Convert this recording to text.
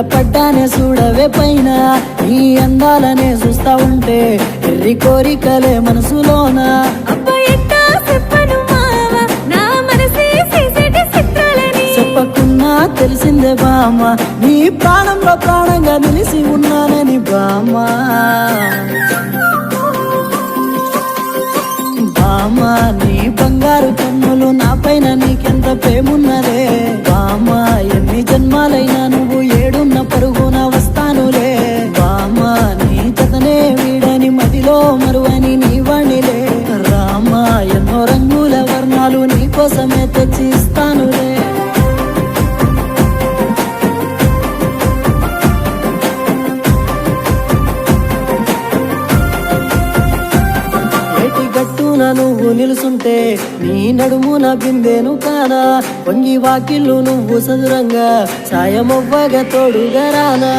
పడ్డానే చూడవే పైన. నీ అందాలనే చూస్తా ఉంటే ఎర్రి కోరికలే మనసులోన? చెప్పకున్నా తెలిసిందే బామ్మ. నీ ప్రాణంలో ప్రాణంగా నిలిసి ఉన్నానని బామ్మ. మరువని మదిలో మరువని నీవణిలే రామా ఎన్నో రంగుల వర్ణాలు నీకోసమే తెచ్చిస్తానులే. గట్టున నువ్వు నిలుసుంటే నీ నడుమున బిందేను కానా? వంగి వాకిళ్ళు నువ్వు సదురంగా సాయమవ్వగా తోడుగా రానా?